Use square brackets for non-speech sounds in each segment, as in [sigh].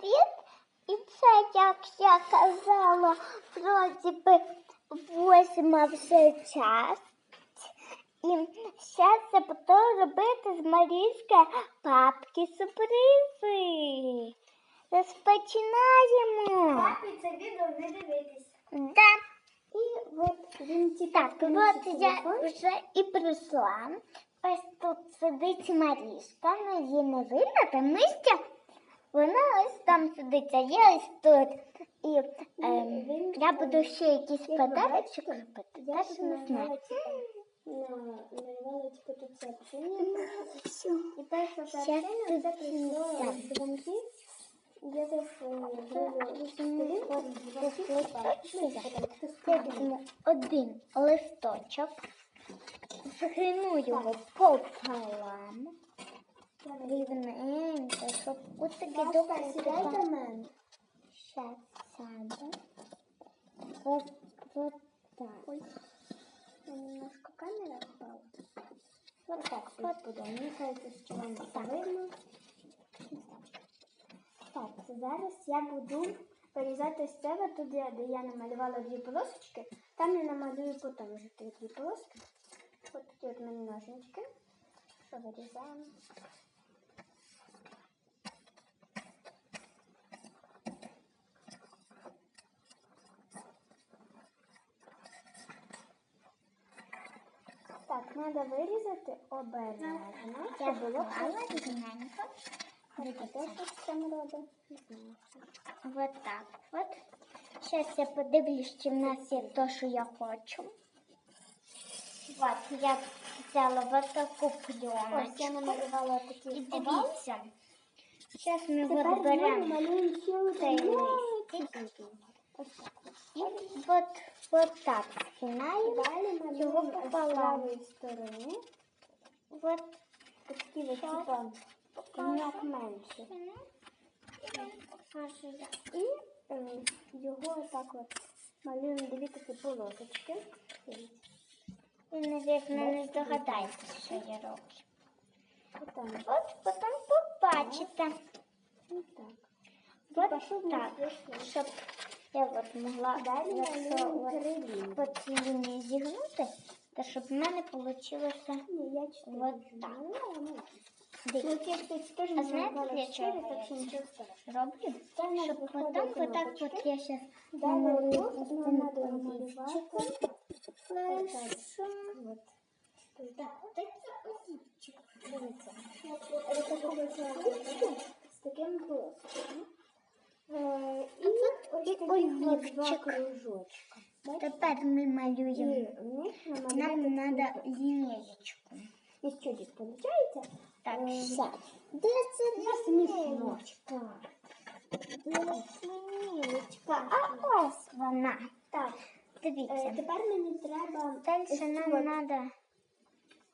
привіт! І це, як я казала, вроді би восьма вже час. І зараз я буду робити з Марійська папки сюрпризи. Розпочинаємо. Папі це відео не дивитись. Да. І от він Так, от я вже і прийшла. Ось тут сидить Марішка, ну її не видно, тому що вона ось там сидить, а я ось тут. І ем, я буду ще якісь подарочок робити. Я Теж не знаю. намалювала, на- намалювала, типу, тут сообщення. І перше Щас сообщення це тут прийшло так. з дзвонки. Где-то в другу сторінку, звонки, Я візьму один листочок, згину його пополам. Рівненько, щоб Сідай до мене. Сейчас сяду. Вот, вот так. Ой, немножко камера впала. Вот так вот буду. Мені кажется, що вам видно. Так, зараз я буду вирізати з себе туди, де я намалювала дві полосочки. Там я намалюю потім вже ті полоски. От такі от мені ножнички. Що вирізаємо? Так, треба вирізати обережно, Я було робить? Вот так вот. Сейчас я подивлюсь, чи в нас є то, що я хочу. Вот, я взяла вот таку Ось я пленочку. намалювала І такий овал. дивіться. Зараз ми Тепер ми беремо малюємо цей листик. І от, от так згинаємо. Його пополам. сторони. Вот Такі ось, типа, як менше. І е, його так от малюємо дві такі полосочки. Ви, навіть, не здогадаєтесь, що я роблю. Отам. От потім побачите. Ось так. Не так, щоб я от могла Далі якщо от по цій лінії зігнути, то щоб в мене вийшло. Вот так. Ну. Ну, я, А знаєте, для чого так я нічого роблю, щоб потім отак от я зараз намалюю намалювати Флешом. Так, це олівчик. Дивіться. Такого з таким голосом. Е, І олівчик. Тепер ми малюємо. Нам треба лінієчку. І що тут виходить? Так, Е, все. Де це Смішночка. лінієчка? А ось вона. Так, е, Дивіться. тепер мені треба ось нам треба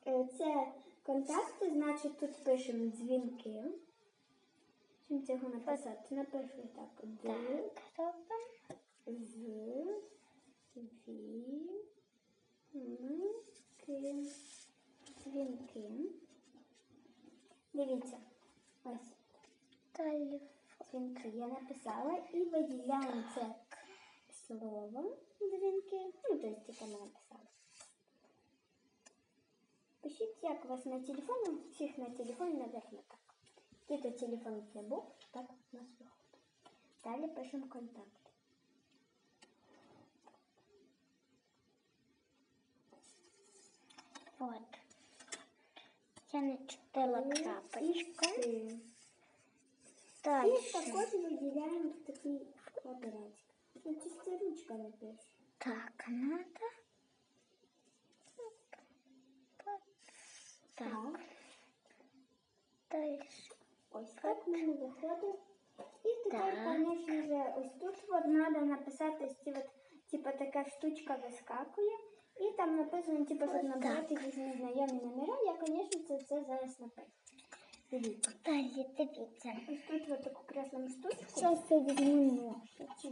е, це контакти, значить тут пишемо дзвінки. Чим цього написати? Напишу так. Д, так з, ві, м, ки, дзвінки. Дивіться. Ось. Дзвінки я написала і виділяємо це словом дзвінки. Ну, то есть тільки ми написали. Пишіть, як у вас на телефоні, всіх на телефоні, наверное, так. Який то телефон для був, так у нас виходить. Далі пишемо контакт. От. Я начертила крапочку. І Далі. І також виділяємо такий квадратик. Ну, чисто ручка напише. Так, надо. Так. Далі. Ось так мене виходить. І тепер, звісно ось тут от треба написати, ось ці от, типу, така штучка вискакує. І там написано, типу, щоб набрати різні знайомі номера. Я, звісно, це, це зараз напишу. Дивіться. Далі, дивіться. Ось тут от таку красну штучку. Зараз я візьму нож. Ось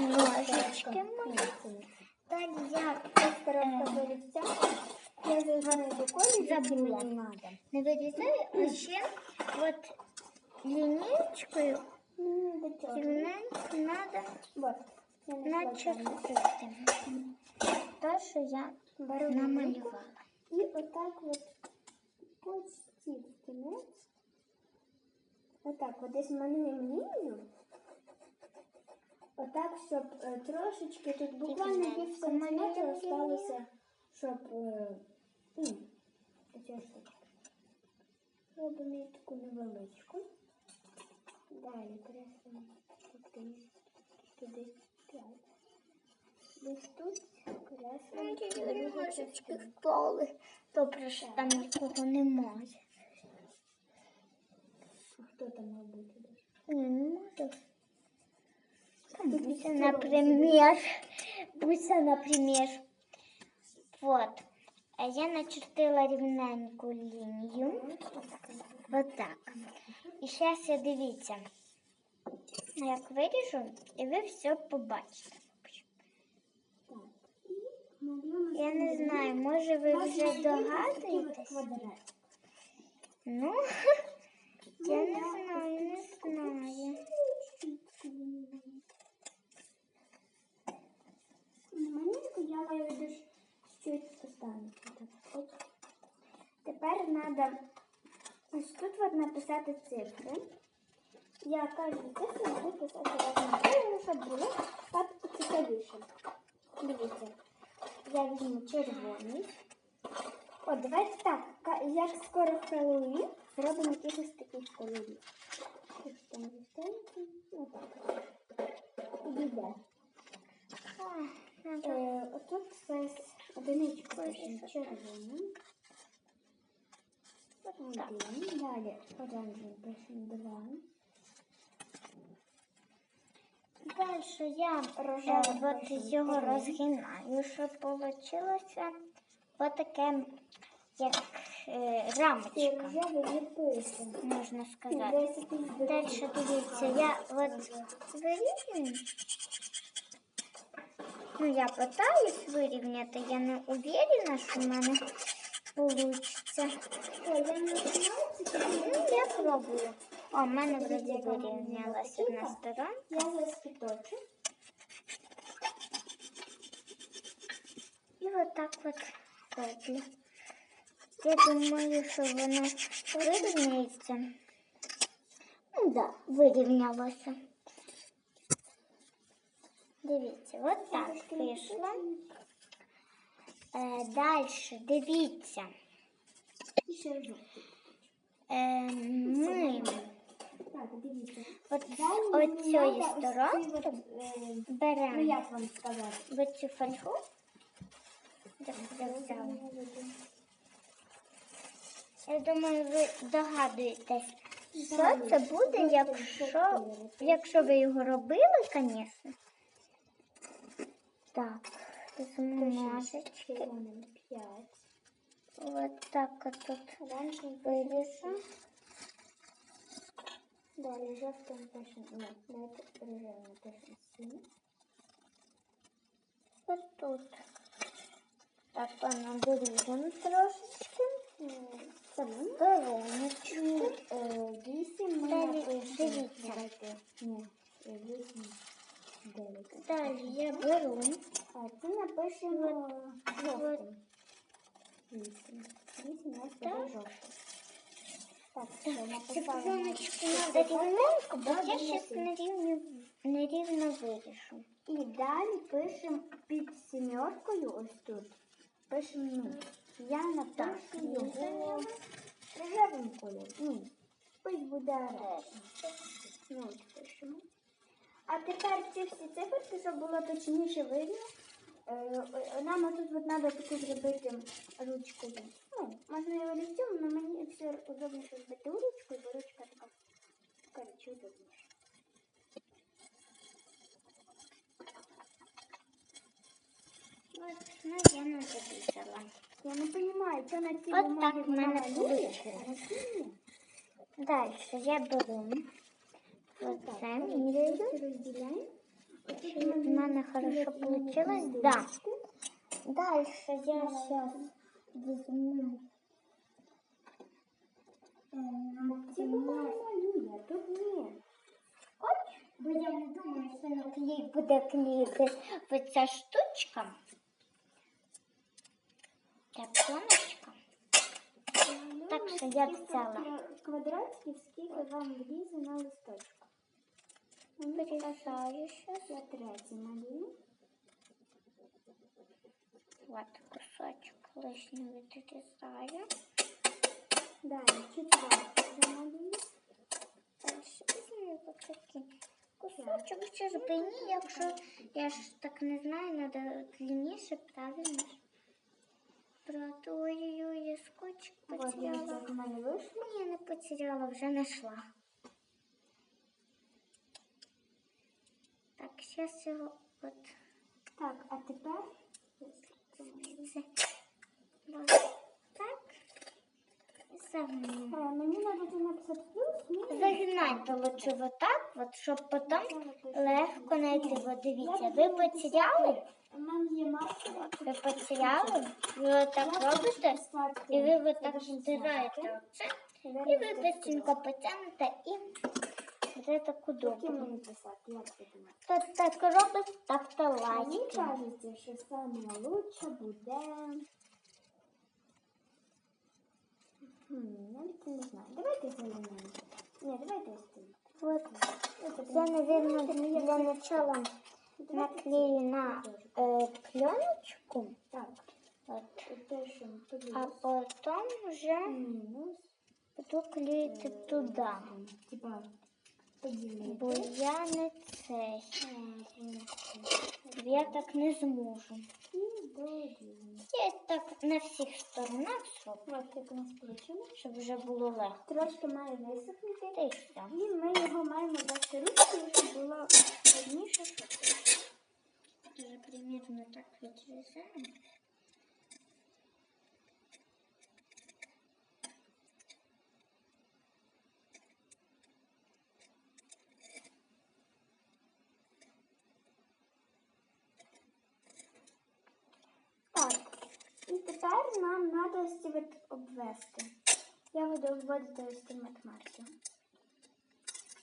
ножички. Далі я коробка з олівця. Я зараз знайду колір, який Забула. мені треба. не вирізаю, а ще от лінієчкою М, До чого? рівненько треба Вот. Я знайшла начертити. правильно. Те, що я Беру намалювала. І отак от почти в кінець. Отак, от десь малюємо лінію. Отак, щоб е, трошечки тут буквально Рівненько пів сантиметра малюємо осталося, щоб. Е, ну. Робимо таку невеличку. Далі кресимо туди, туди п'ять. Десь тут частину. впали. Добре, що там нікого немає. А Хто там мав бути? Не можу. Тут Буся, например. Буся, например. Вот. А я начертила рівненьку лінію. Вот так. І зараз я дивіться, як виріжу, і ви все побачите. Я не знаю, може ви вже от догадуєтесь? Ну, [laughs] я не знаю, не знаю. Маленьку я маю виду чуть. Тепер треба ось тут от написати цифри. Я кожну цифру буду писати разом, щоб було так цікавіше. Дивіться, я візьму червоний. О, давайте так, як скоро Хеллоуін, зробимо якихось таких вистається. Отак. Підійде. О, надо Е, Отут це пишемо червоним. Один. Далі оранжевим пишемо два. Далі я Рожевим е, його розгинаю, щоб вийшло отаке, як е, рамочка, рожевий можна сказати. Далі дивіться. дивіться, я от вирівнюю. Ну, я питаюсь вирівняти, я не уверена, що в мене вийде. Ой, я не знаю, це Ну, я пробую. О, в мене вроді вирівнялася одна сторона. Я заскіточу. І отак от роблю. Я думаю, що воно вирівняється. Ну да, вирівнялося. Дивіться, от так вийшло. Е, Далі, дивіться. Е, ми Так, дивіться. от Далі з мені оцієї надо ось ці сторони беремо як вам сказати? цю фольгу. Я? Я думаю, ви догадуєтесь, що це буде, якщо, якщо ви його робили, звісно. Так, змажечки. Червоним 5. От так от тут Оранжевим виріжу. Далі жовтим пишемо. Ні, давайте рожевим пишемо 7. От тут. Так, воно доріжемо трошечки. Це Стороночку. Е, 8 ми Далі, напишемо. дивіться. Давайте. Ні, 8, 9. Далі я беру. А це напишемо жовтим. 8. 8 у нас буде Так. жовтим. Так, все, написала. планочку треба рівненько, бо я зараз нерівно, нерівно вирішу. І далі пишемо під сімеркою ось тут. Пишемо ну. Я напишу його рожевим кольором. Ну, ось буде. Ну, ось пишемо. А тепер ці всі циферки, щоб було точніше видно, е, е, нам тут от треба таку зробити ручкою. Ну, можна і олівцем, але мені все удобніше зробити ручкою, бо ручка така коротше удобніше. От, ну, я не записала. Я не розумію, що на цій От бумагі так в вона мене малює, Бросаем и не разделяем. Очень банана хорошо получилось. Да. Дальше я сейчас возьму. малює, тут ні. Хоч, бо я не думаю, що на клей буде клеїти ця штучка. Ця пленочка. Так що я взяла. Квадратики, скільки вам влізе на листочку. Вирізаю щас. Я третій малюю. От кусочок лишнього відрізаю. Далі четвертий малюю. Дальше візьму такий кусочок щербині, якщо я ж так не знаю, треба длинніше, правильно. Ой-ой-ой, я скотч От потеряла. Ні, не потеряла, вже знайшла. Зараз його от. Так, а тепер це. Так. Загнемо. мені. Треба тут написати плюс. Загинайте лучше вот от, щоб потім легко знайти. От дивіться, ви потеряли, ви потеряли, ви отак робите, і ви отак стираєте оце, і ви быстренько потягнете і буде так Які удобно. мені писати? Як ти думаєш? Хто так робить, ставте Мені лайки. кажеться, що саме лучше буде. Хм, навіть не знаю. Давайте зеленим. Ні, давайте ось цим. Вот. Давайте Я, прям- наверное, Давайте для я начала Давайте наклею на э, пленочку, Так, вот, пишемо плюс. а потом уже Мінус. буду клеїти туди. Типа поділити. Бо я не цей. Я так не зможу. Я так на всіх сторонах вийшло. щоб вже було легко. Трошки має висохнути. Та й все. І ми його маємо дати ручкою, щоб було одніше. Вже примірно так відрізаємо. Так, і тепер нам треба ось ці обвести. Я буду обводити ось цим от маркером.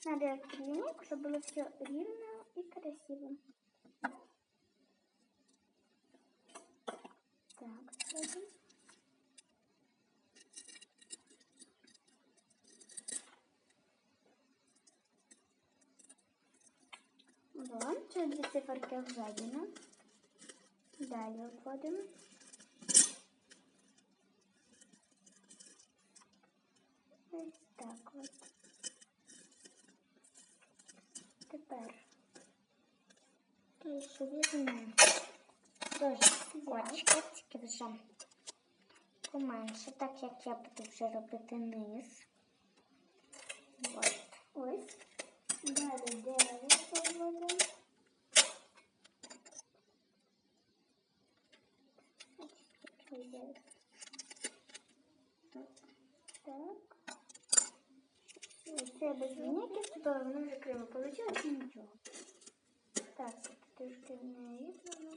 Надо лінійку, щоб було все рівно і красиво. Так, робимо. Вот, це дві циферки введено. Далі обводимо. Ось так от. Тепер Далі візьмемо. Теж скотчики, тільки вже поменше, так як я буду вже робити низ. Ось. Далі дерево обводимо. Ось дерево. Так. Ось Це без ніяких, то воно вийшло і нічого. Так, трошки не рівно.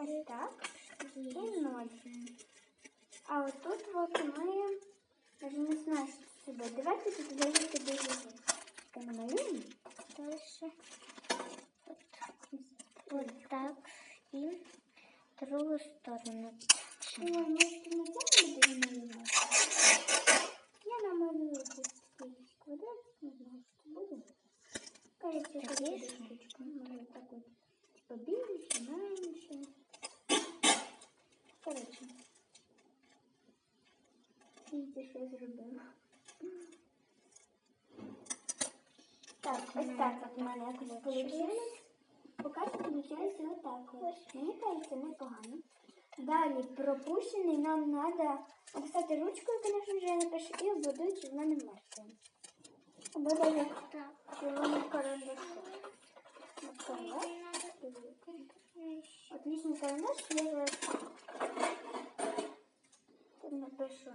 Ось так. І ноль. А от тут от ми даже не знаю, що сюди. Давайте тут зробити дуже намалюємо. Далі. От. От так. І другу сторону. Ой, може ти на? Я намалюю ось такий квадрат, не знаю, що буде. Буде Конечно. Може так от, типа більше, менше. Коротше. Видите, що я зробила. Так, ось так от у мене якось вийшло. Поки що виходить отак от. Мені кажеться непогано. Далі пропущений нам треба написати ручкою, звісно я напишу, і в мене маркером. Буде як Так. червоний карандаш. Я зараз напишу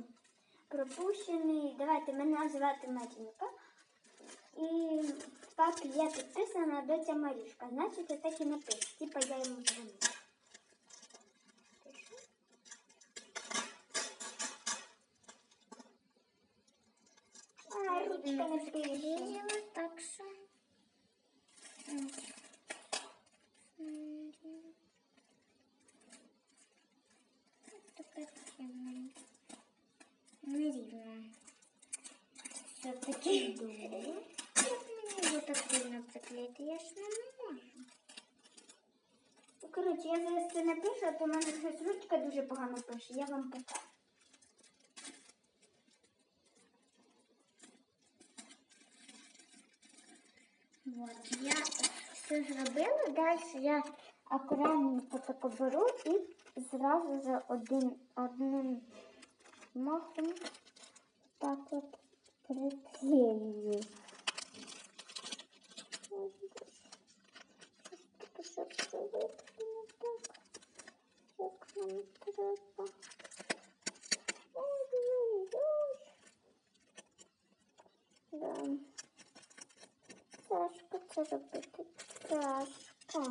пропущений. Давайте мене звати Марінка. І так є підписана доця Марішка. Значить, я так і напишу. Типа я йому дзвоню. А, Ручка не пише. так що. Тепер ще не- нерівно. Все-таки. Як мені його так сильно приклеїти? Я ж не можу. Ну, Коротше, я зараз це напишу, а то в мене щось ручка дуже погано пише. Я вам покажу. Вот, я все далі я акуратненько тако беру і зразу за один, одним махом так от приклею. Так. Да. Тяжко це робити. Все,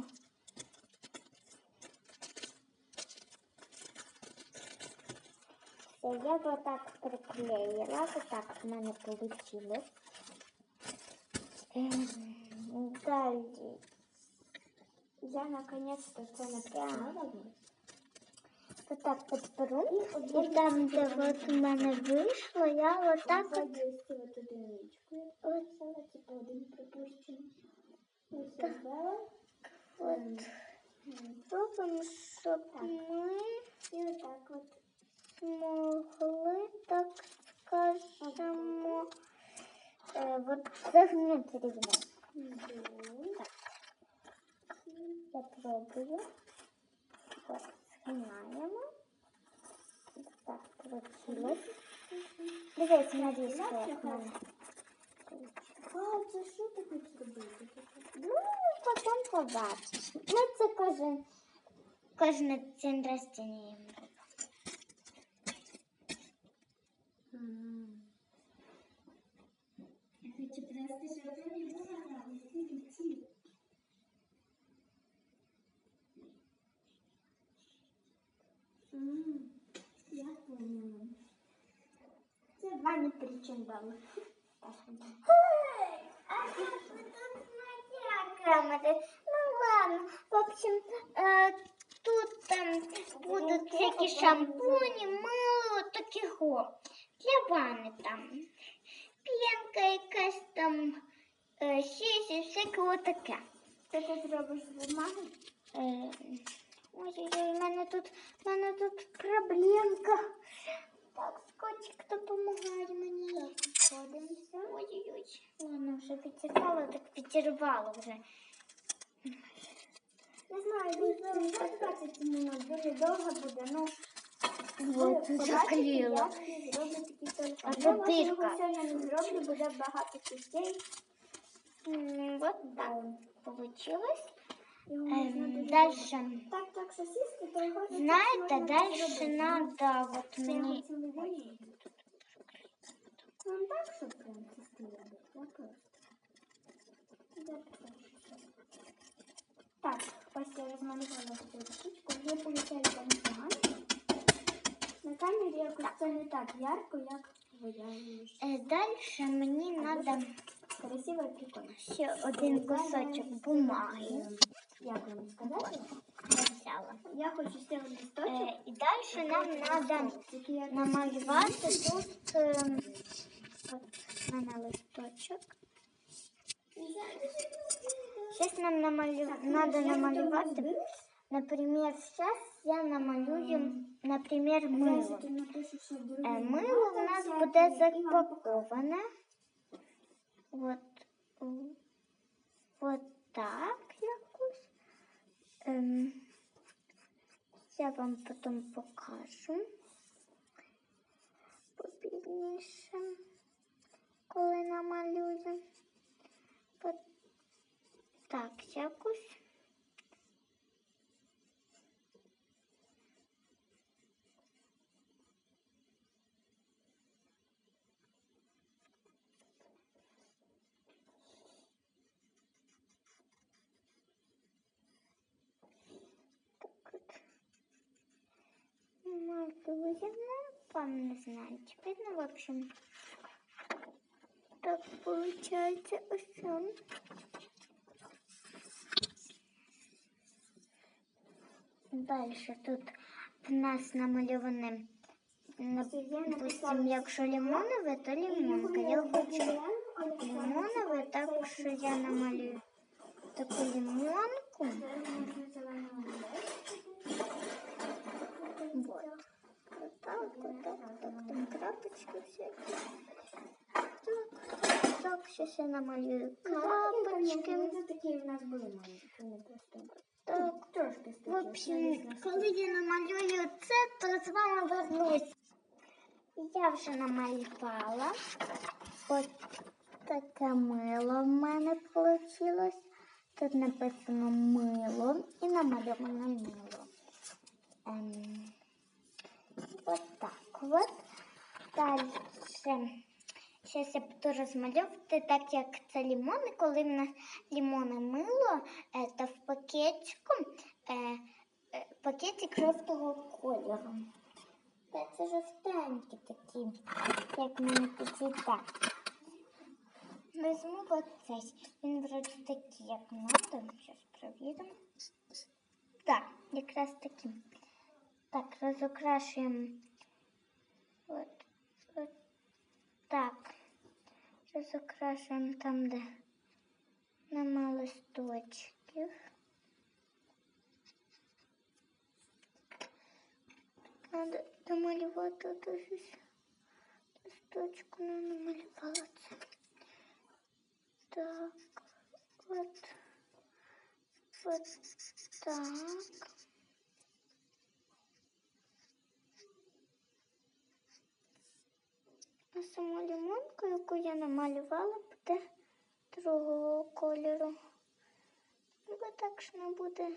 я вот так приклеїла, вот так в мене вийшло. Далі. Я наконец-то це написала. Вот так підберу. І там, де от у мене вийшло, я от так от написала, типу один пропущений. Ось я взяла. от робимо, щоб ми І отак от. могли, так скажемо, е, от загнути рівно. Іду. Я пробую. От, згинаємо. Так, получилось. Дивись, Марійська, як в мене. А, це що ти хочеш робити? Ну, потім побачиш. Ми це кожен, кожен день рождення. Я хочу просто, щоб ви не вигадали. Я поняла. Це Ваня причиндала. Ой, а как вы тут натякали? Ну ладно, в общем, э, тут там будут всякие шампуни, мыло, такого. Для ванны там. Пенка якась там, э, сісь і всякого таке. Що ти зробиш з бумаги? Е, Ой-ой-ой, в мене тут, в мене тут проблемка. Так, скотчик допомагає мені. Ходимося. Ой-ой-ой. Ладно, вже підірвала, так підірвала вже. Не знаю, десь 20 минут, дуже довго буде, ну. Вот, телефон. А це дирка. зроблю, буде багато частей. Вот так получилось. Ем, дальше. Так, так, сосиски, Знаєте, дальше надо вот Це його мені... цілий день. Вам так, щоб прям? Я просто. Я просто. Так, ось я розмалювала цю штучку, вже виходить непогано. На камері якось це не так ярко, як виявилося. Е, Дальше мені надо Красиво і прикольно. ще один кусочок бумаги. Як вам сказати? Я взяла. Я хочу ще один листочок. Е, І далі нам я намалювати тут ем, от мене листочок. Сейчас нам намалю... надо намалювати. Например, сейчас я намалюю, например, мило. Е, Мило в нас буде запаковане. От, от так якось. Ем, я вам потім покажу попізніше, коли намалюю. Так якось. Малюємо, вам не знаю, чи видно, в общем. так ось он. Дальше тут в нас намальоване, допустим, якщо лимонове, то лимонка. Я хочу лимонове, так що я намалюю таку лимонку. Так, так, так, там крапочки всякі. Так, так, так, сейчас я намалюю крапочки. Такі в нас були маленькі. Так, Трошки в общем, коли я намалюю це, то з вами вернусь. Я вже намалювала. Ось таке мило в мене вийшло. Тут написано мило і намальоване мило. Ем, ось так от. Далі. Зараз я буду розмальовувати, так як це лімони, коли в нас лімоне мило, е, то в пакетику е, е, пакетик жовтого кольору. Та це жовтенькі такі, як мені підійде. Візьму оцей. Він вроді такий, як надо. Зараз провіримо. Так, якраз такий. Так, розукрашуємо. От, от так. Розукрашуємо там, де нема листочків. Надо домалювати дуже листочку не намалювала це. Так, от, от так. А саму лимонку, яку я намалювала, буде другого кольору. Бо так що не буде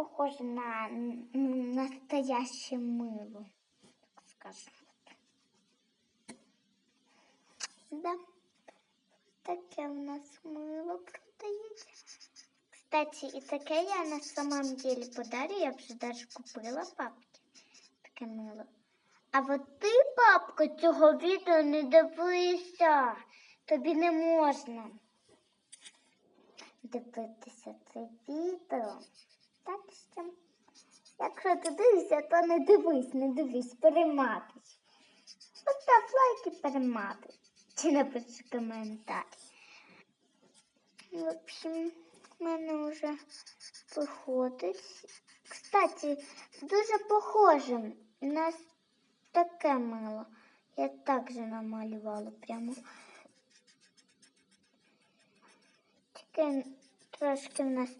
похоже на настояще мило, так скажем. Да. Таке в нас мило продається. Кстати, і таке я на самом деле подарю. Я вже даже купила папки. Таке мило. А от ти, папка, цього відео не дивися. Тобі не можна дивитися це відео. Так що, якщо ти дивишся, то не дивись, не дивись, перематуй. Постав лайк і перематуй. Чи напиши коментар. В общем, в мене вже виходить. Кстати, дуже похоже. У нас таке мило. Я так же намалювала прямо. Тільки трошки в нас